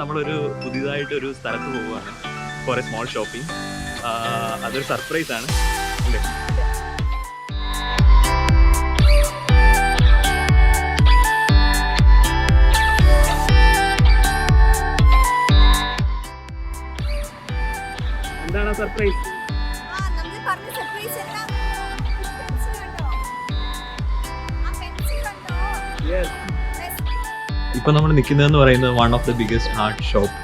നമ്മളൊരു പുതിയതായിട്ട് ഒരു സ്ഥലത്ത് പോവുകയാണ്. ഫോർ എ സ്മോൾ ഷോപ്പിംഗ് അതൊരു സർപ്രൈസ് ആണ്. അല്ലേ? എന്താണ് സർപ്രൈസ് ആ, ഇപ്പൊ നമ്മൾ നിൽക്കുന്നതെന്ന് പറയുന്നത് one of the biggest art shop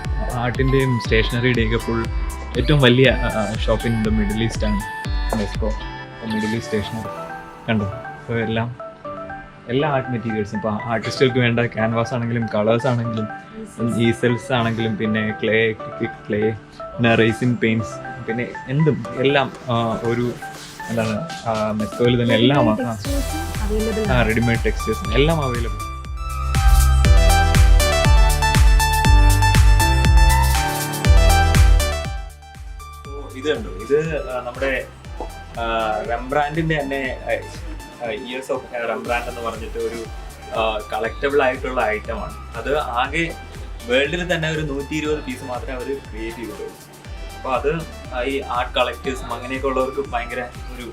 ആർട്ടിന്റെയും സ്റ്റേഷനറിയുടെയും ഒക്കെ ഫുൾ ഏറ്റവും വലിയ shop in the middle east ആണ്. Mesco middle east stationery. കണ്ടു? അപ്പോൾ എല്ലാം എല്ലാ ആർട്ട് മെറ്റീരിയൽസും ഇപ്പോൾ ആർട്ടിസ്റ്റുകൾക്ക് വേണ്ട ക്യാൻവാസ് ആണെങ്കിലും കളേഴ്സ് ആണെങ്കിലും ഈസൽസ് ആണെങ്കിലും പിന്നെ ക്ലേ ക്ലേ പിന്നെ റേസിൻ പെയിൻസ് പിന്നെ എന്തും എല്ലാം ഒരു എന്താണ് മെസ്കോയിൽ തന്നെ എല്ലാം റെഡിമെയ്ഡ് ടെക്സ്റ്റേഴ്സ് എല്ലാം അവൈലബിൾ ഇത് കണ്ടു ഇത് നമ്മുടെ റംബ്രാൻഡിന്റെ തന്നെ ഇയേഴ്സ് ഓഫ് റംബ്രാൻഡ് എന്ന് പറഞ്ഞിട്ട് ഒരു കളക്റ്റബിൾ ആയിട്ടുള്ള ഐറ്റമാണ് അത് ആകെ വേൾഡിൽ തന്നെ ഒരു നൂറ്റി ഇരുപത് പീസ് മാത്രമേ അവർ ക്രിയേറ്റ് ചെയ്തിട്ടുള്ളൂ. അപ്പോൾ അത് ഈ ആർട്ട് കളക്ടേഴ്സും അങ്ങനെയൊക്കെ ഉള്ളവർക്ക് ഭയങ്കര ഒരു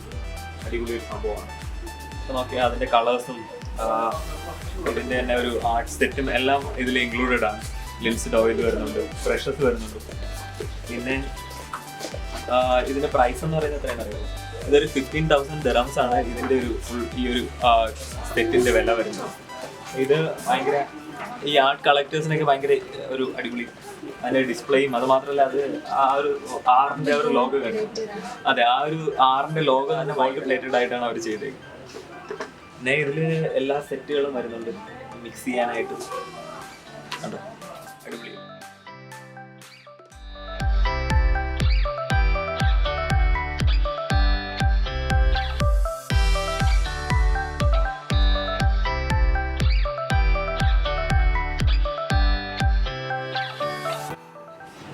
അടിപൊളി ഒരു സംഭവമാണ്. അപ്പോൾ നോക്കി അതിന്റെ കളേഴ്സും ഇതിന്റെ തന്നെ ഒരു ആർട്ട് സെറ്റും എല്ലാം ഇതിൽ ഇൻക്ലൂഡഡ് ആണ്. ലിൻസ് ഓയിൽ വരുന്നുണ്ട് ഫ്രഷസ് വരുന്നുണ്ട്. പിന്നെ ഇതിന്റെ പ്രൈസ് എന്ന് പറയുന്നത് എത്രയാണ് അറിയാം? ഇതൊരു ഫിഫ്റ്റീൻ തൗസൻഡ് ദറംസ് ആണ് ഇതിന്റെ ഒരു ഫുൾ ഈ ഒരു സെറ്റിന്റെ വില വരുന്നത്. ഇത് ഭയങ്കര ഈ ആർട്ട് കളക്ടേഴ്സിനൊക്കെ ഭയങ്കര ഒരു അടിപൊളി അതിന്റെ ഡിസ്പ്ലേയും അത് മാത്രമല്ല അത് ആ ഒരു ആറിന്റെ ഒരു ലോഗോ കണ്ടു. അതെ ആ ഒരു ആറിന്റെ ലോഗോ തന്നെ ഗോൾഡ് പ്ലേറ്റഡ് ആയിട്ടാണ് അവർ ചെയ്തേക്കുന്നത്. പിന്നെ ഇതിൽ എല്ലാ സെറ്റുകളും വരുന്നുണ്ട്. മിക്സ് ചെയ്യാനായിട്ട്. അടിപൊളി.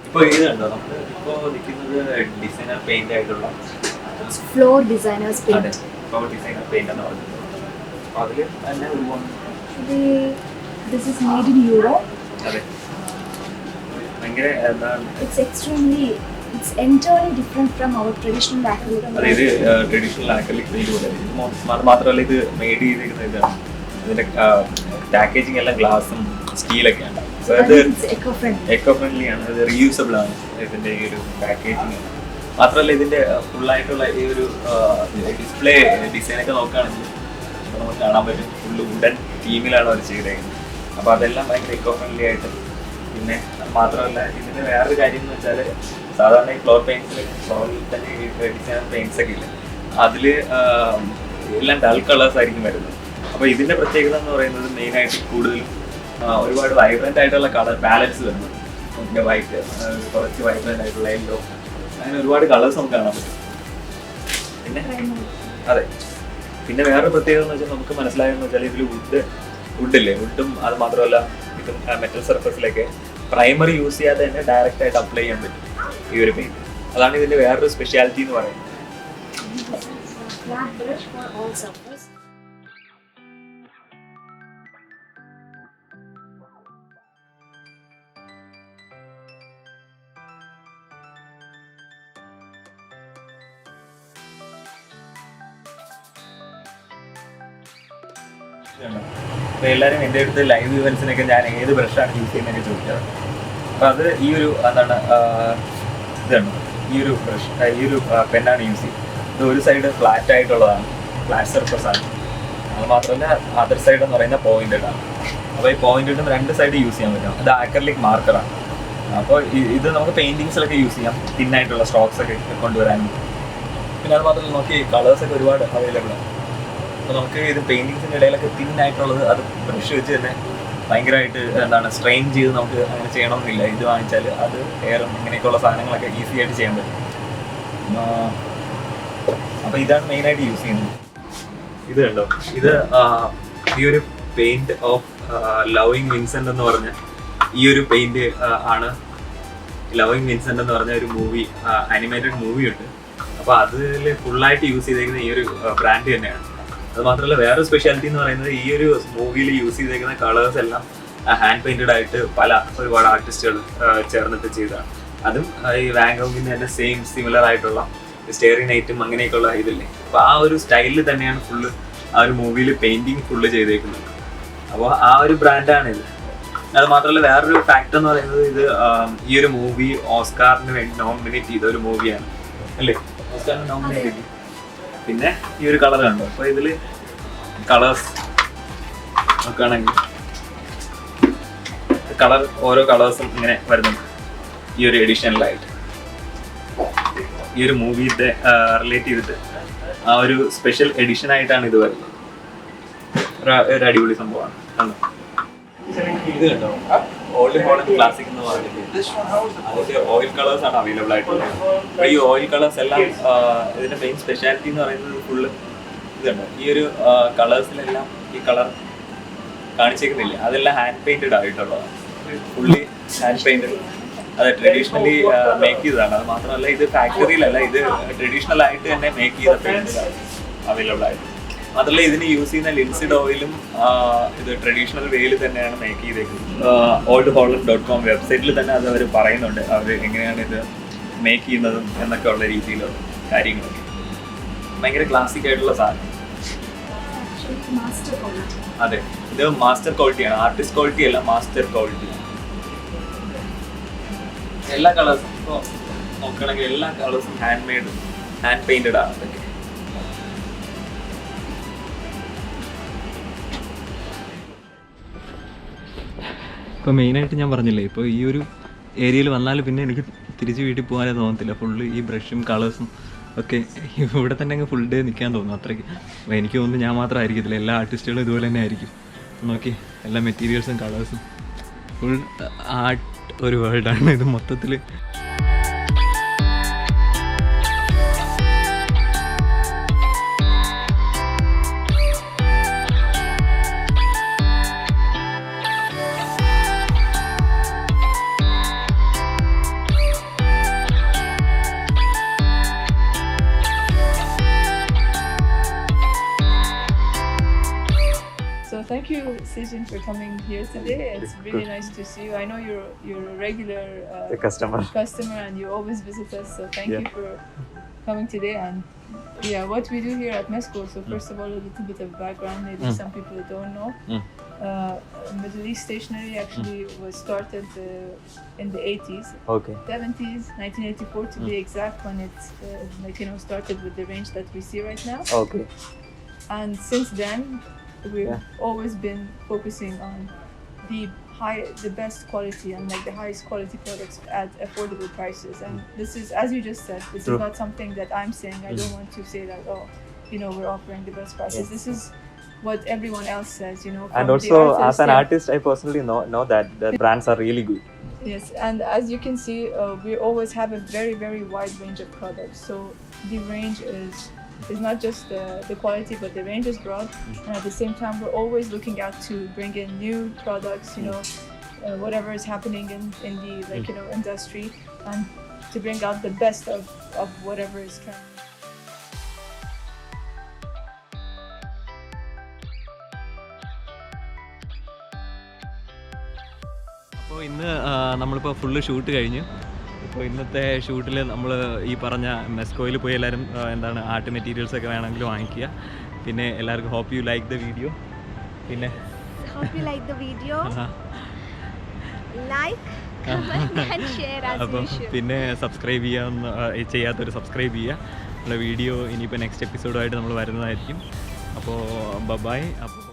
ഇപ്പൊ ഇത് കണ്ടോ? നമ്മൾ ഇപ്പൊ നിൽക്കുന്നത് ഡിസൈനർ പെയിന്റ് ആയിട്ടുള്ള ഫ്ലോർ designers അതെ paint. ഡിസൈനർ പെയിന്റ് എന്ന് പറയുന്നത് അപ്പൊ അതിൽ തന്നെ ഒരുപാട് this is made in Europe. അതെ. ഭയങ്കര എന്താണ് It's extremely, it's different from from our traditional അതെ അതായത് ട്രഡീഷണൽ ആക്രലിക് പെയിന്റ് പോലെ. ഇത് മാത്രമല്ല ഇത് മെയ്ഡ് ചെയ്തിരിക്കുന്ന ഇതാണ്. ഇതിന്റെ പാക്കേജിങ് എല്ലാം ഗ്ലാസും സ്റ്റീലൊക്കെയാണ് അത്. എക്കോ ഫ്രണ്ട്ലി ആണ്. അത് റീയൂസബിൾ ആണ്. ഇതിന്റെ ഈ ഒരു പാക്കേജിങ് മാത്രമല്ല ഇതിന്റെ ഫുൾ ആയിട്ടുള്ള ഈ ഒരു ഡിസ്പ്ലേ ഡിസൈൻ ഒക്കെ നോക്കുകയാണെങ്കിൽ നമുക്ക് കാണാൻ പറ്റും. ഫുൾ വുഡൻ തീമിലാണ് അവർ ചെയ്തേക്കുന്നത്. അപ്പോൾ അതെല്ലാം ഭയങ്കര എക്കോ ഫ്രണ്ട്ലി ആയിട്ട്. പിന്നെ മാത്രമല്ല ഇതിന്റെ വേറൊരു കാര്യം എന്ന് വെച്ചാൽ സാധാരണ ഈ ഫ്ലോർ പെയിൻസിൽ ഫ്ലോറിൽ തന്നെ ഡിസൈൻ പെയിൻസ് ഒക്കെ ഇല്ല? അതിൽ എല്ലാം ഡൾ കളേഴ്സ് ആയിരിക്കും വരുന്നത്. അപ്പോൾ ഇതിന്റെ പ്രത്യേകത എന്ന് പറയുന്നത് മെയിനായിട്ട് കൂടുതലും ഒരുപാട് വൈബ്രന്റ് ആയിട്ടുള്ള കളർ ബാലൻസ് വരുന്നു. പിന്നെ വൈറ്റ് കുറച്ച് വൈബ്രന്റ് ആയിട്ടുള്ള യെല്ലോ അങ്ങനെ ഒരുപാട് കളേഴ്സ് നമുക്ക് കാണാൻ പറ്റും. പിന്നെ? അതെ. പിന്നെ വേറൊരു പ്രത്യേകത എന്ന് വെച്ചാൽ നമുക്ക് മനസ്സിലായെന്ന് വെച്ചാൽ ഇതിൽ വുഡ് വുഡില്ലേ വുഡും അത് മാത്രമല്ല ഇതും മെറ്റൽ സർഫസിലൊക്കെ പ്രൈമറി യൂസ് ചെയ്യാതെ തന്നെ ഡയറക്റ്റ് ആയിട്ട് അപ്ലൈ ചെയ്യാൻ പറ്റും ഈ ഒരു പെയിന്റ് അതാണ് ഇതിന്റെ വേറൊരു സ്പെഷ്യാലിറ്റി എന്ന് പറയുന്നത്. Flat brush for all surface. അപ്പൊ എല്ലാവരും എന്റെ അടുത്ത് ലൈവ് ഇവൻസിനൊക്കെ ഞാൻ ഏത് ബ്രഷാണ് യൂസ് ചെയ്യുന്നതൊക്കെ ചോദിക്കാറ് അപ്പൊ അത് ഈ ഒരു എന്താണ് ഇതാണ്. ഈ ഒരു ബ്രഷ് ഈ ഒരു പെന്നാണ് യൂസ് ചെയ്യുന്നത്. ഇത് ഒരു സൈഡ് ഫ്ലാറ്റ് ആയിട്ടുള്ളതാണ്. ഫ്ലാറ്റ് സർഫസ് ആണ്. അത് മാത്രമല്ല അതർ സൈഡ് എന്ന് പറയുന്ന പോയിന്റഡ് ആണ്. അപ്പോൾ ഈ പോയിന്റഡും രണ്ട് സൈഡ് യൂസ് ചെയ്യാൻ പറ്റും. അത് ആക്രലിക് മാർക്കറാണ് അപ്പോൾ ഇത് നമുക്ക് പെയിന്റിങ്സിലൊക്കെ യൂസ് ചെയ്യാം. തിന്നായിട്ടുള്ള സ്റ്റോക്സ് ഒക്കെ കൊണ്ടുവരാനും. പിന്നെ അത് മാത്രമല്ല നോക്കി കളേഴ്സ് ഒക്കെ ഒരുപാട് അവൈലബിൾ ആണ്. അപ്പോൾ നമുക്ക് ഇത് പെയിന്റിങ്സിന്റെ ഇടയിലൊക്കെ തിൻ ആയിട്ടുള്ളത് അത് ബ്രഷ് വെച്ച് തന്നെ ഭയങ്കരമായിട്ട് എന്താണ് സ്ട്രെയിൻ ചെയ്ത് നമുക്ക് അങ്ങനെ ചെയ്യണമെന്നില്ല ഇത് വാങ്ങിച്ചാൽ അത് എയറും ഇങ്ങനെയൊക്കെയുള്ള സാധനങ്ങളൊക്കെ ഈസി ആയിട്ട് ചെയ്യാൻ പറ്റും. അപ്പോൾ ഇതാണ് മെയിനായിട്ട് യൂസ് ചെയ്യുന്നത്. ഇത് കണ്ടോ? ഇത് ഈ ഒരു പെയിന്റ് ഓഫ് ലവിങ് വിൻസെന്റ് എന്ന് പറഞ്ഞ ഈ ഒരു പെയിന്റ് ആണ് ലവിങ് വിൻസെന്റ് എന്ന് പറഞ്ഞ ഒരു മൂവി അനിമേറ്റഡ് മൂവി ഉണ്ട്. അപ്പൊ അതിൽ ഫുള്ളായിട്ട് യൂസ് ചെയ്തിരിക്കുന്ന ഈ ഒരു ബ്രാൻഡ് തന്നെയാണ്. അത് മാത്രമല്ല വേറെ സ്പെഷ്യാലിറ്റി എന്ന് പറയുന്നത് ഈ ഒരു മൂവിയിൽ യൂസ് ചെയ്തേക്കുന്ന കളേഴ്സ് എല്ലാം ഹാൻഡ് പെയിന്റഡ് ആയിട്ട് പല ഒരുപാട് ആർട്ടിസ്റ്റുകൾ ചേർന്നിട്ട് ചെയ്തതാണ്. അതും ഈ വാങ്കോങ്ങിന് തന്നെ സെയിം സിമിലർ ആയിട്ടുള്ള സ്റ്റേറി നൈറ്റും അങ്ങനെയൊക്കെയുള്ള ഇതില്ലേ? അപ്പോൾ ആ ഒരു സ്റ്റൈലിൽ തന്നെയാണ് ഫുള്ള് ആ ഒരു മൂവിയിൽ പെയിന്റിങ് ഫുള്ള് ചെയ്തേക്കുന്നത്. അപ്പോൾ ആ ഒരു ബ്രാൻഡാണ് ഇത്. അത് മാത്രമല്ല വേറൊരു ഫാക്ടർ എന്ന് പറയുന്നത് ഇത് ഈ ഒരു മൂവി ഓസ്കാറിന് വേണ്ടി നോമിനേറ്റ് ചെയ്ത ഒരു മൂവിയാണ് അല്ലേ? ഓസ്കാറിന് നോമിനേറ്റ് ചെയ്തു. പിന്നെ ഈ ഒരു കളർ കണ്ടു. അപ്പൊ ഇതിൽ കളേഴ്സ് നോക്കുകയാണെങ്കിൽ കളർ ഓരോ കളേഴ്സും ഇങ്ങനെ വരുന്നുണ്ട് ഈ ഒരു എഡിഷനിലായിട്ട് ഈ ഒരു മൂവിയുടെ റിലേറ്റ് ചെയ്തിട്ട് ആ ഒരു സ്പെഷ്യൽ എഡിഷൻ ആയിട്ടാണ് ഇത് വരുന്നത്. ഒരു- അടിപൊളി സംഭവമാണ്? ഇത് കണ്ടോ? ഓൾഡ് മോഡേൺ ക്ലാസിക് എന്ന് പറഞ്ഞിട്ട്. അതിന്റെ ഓയിൽ കളേഴ്സ് ആണ് അവൈലബിൾ ആയിട്ടുള്ളത്. ഈ ഓയിൽ കളേഴ്സ് എല്ലാം ഇതിന്റെ മെയിൻ സ്പെഷ്യാലിറ്റി എന്ന് പറയുന്നത് ഫുള്ള് ഇതുണ്ട്. ഈ ഒരു കളേഴ്സിലെല്ലാം ഈ കളർ കാണിച്ചേക്കുന്നില്ല. അതെല്ലാം ഹാൻഡ് പെയിന്റഡ് ആയിട്ടുള്ളതാണ്. ഫുള്ളി ഹാൻഡ് പെയിന്റഡ് അത് ട്രഡീഷണലി മേക്ക് ചെയ്തതാണ്. അത് മാത്രമല്ല ഇത് ഫാക്ടറിയിലല്ല ഇത് ട്രഡീഷണൽ ആയിട്ട് തന്നെ മേക്ക് ചെയ്ത പെയിന്റ്സ് അവൈലബിൾ ആയിട്ട്. മാത്രമല്ല ഇതിന് യൂസ് ചെയ്യുന്ന ലിൻസിഡ് ഓയിലും ഇത് ട്രഡീഷണൽ വേയിൽ തന്നെയാണ് മേക്ക് ചെയ്തേക്കുന്നത്. ഓൾഡ് ഹോളണ്ട് ഡോട്ട് കോം വെബ്സൈറ്റിൽ തന്നെ അത് അവർ പറയുന്നുണ്ട്. അവർ എങ്ങനെയാണ് ഇത് മേക്ക് ചെയ്യുന്നതും എന്നൊക്കെ ഉള്ള രീതിയിലുള്ള കാര്യങ്ങളൊക്കെ. ഭയങ്കര ക്ലാസിക് ആയിട്ടുള്ള സാധനം. അതെ. ഇത് മാസ്റ്റർ ക്വാളിറ്റിയാണ് ആർട്ടിസ്റ്റ് ക്വാളിറ്റി അല്ല മാസ്റ്റർ ക്വാളിറ്റി എല്ലാ കളേഴ്സും ഇപ്പോൾ നോക്കുകയാണെങ്കിൽ എല്ലാ കളേഴ്സും ഹാൻഡ് മെയ്ഡ് ഹാൻഡ് പെയിന്റഡ് ആണ്. അതൊക്കെ. ഇപ്പോൾ മെയിനായിട്ട് ഞാൻ പറഞ്ഞില്ലേ ഇപ്പോൾ ഈ ഒരു ഏരിയയിൽ വന്നാൽ പിന്നെ എനിക്ക് തിരിച്ച് വീട്ടിൽ പോകാനേ തോന്നത്തില്ല. ഫുള്ള് ഈ ബ്രഷും കളേഴ്സും ഒക്കെ ഇവിടെ തന്നെ അങ്ങ് ഫുൾ ഡേ നിൽക്കാൻ തോന്നും അത്രയ്ക്ക്. എനിക്ക് തോന്നുന്നു ഞാൻ മാത്രമായിരിക്കത്തില്ല എല്ലാ ആർട്ടിസ്റ്റുകളും ഇതുപോലെ തന്നെ ആയിരിക്കും. നോക്കി എല്ലാ മെറ്റീരിയൽസും കളേഴ്സും ഫുൾ ആർട്ട് ഒരു വേൾഡാണ് ഇത് മൊത്തത്തിൽ thank you, Sejin, for coming here today. It's really nice to see you. I know you're you're a regular uh, customer customer, and you always visit us. So thank yeah. you for coming today. And yeah, what we do here at MESCO. So mm. first of all, a little bit of background. Maybe mm. some people don't know. Mm. Uh, Middle East stationery actually mm. was started uh, in the 80s, okay. 70s, 1984 to be mm. exact, when it uh, like you know started with the range that we see right now. Okay. And since then, we've Yeah. always been focusing on the high the best quality and like the highest quality products at affordable prices and this is as you just said this True. is not something that i'm saying i don't want to say that oh you know we're offering the best prices Yes. this is what everyone else says you know and also artists, as an yeah. artist i personally know know that the brands are really good Yes, and as you can see, uh, we always have a very, very wide range of products. So the range is is not just the, the quality, but the range is broad. And at the same time, we're always looking out to bring in new products. You know, uh, whatever is happening in, in the like you know industry, and to bring out the best of, of whatever is trending. അപ്പോൾ ഇന്ന് ആ, നമ്മളിപ്പോൾ full shoot കഴിഞ്ഞു ഇപ്പോൾ ഇന്നത്തെ ഷൂട്ടിൽ നമ്മൾ ഈ പറഞ്ഞ മെസ്കോയിൽ പോയി എല്ലാവരും എന്താണ് ആർട്ട് മെറ്റീരിയൽസ് ഒക്കെ വേണമെങ്കിൽ വാങ്ങിക്കുക. പിന്നെ എല്ലാവർക്കും hope you like the video പിന്നെ? അപ്പം പിന്നെ സബ്സ്ക്രൈബ് ചെയ്യാവുന്ന ചെയ്യാത്തൊരു സബ്സ്ക്രൈബ് ചെയ്യുക. നമ്മുടെ വീഡിയോ ഇനിയിപ്പോൾ നെക്സ്റ്റ് എപ്പിസോഡായിട്ട് നമ്മൾ വരുന്നതായിരിക്കും. അപ്പോൾ ബബായ് അപ്പോൾ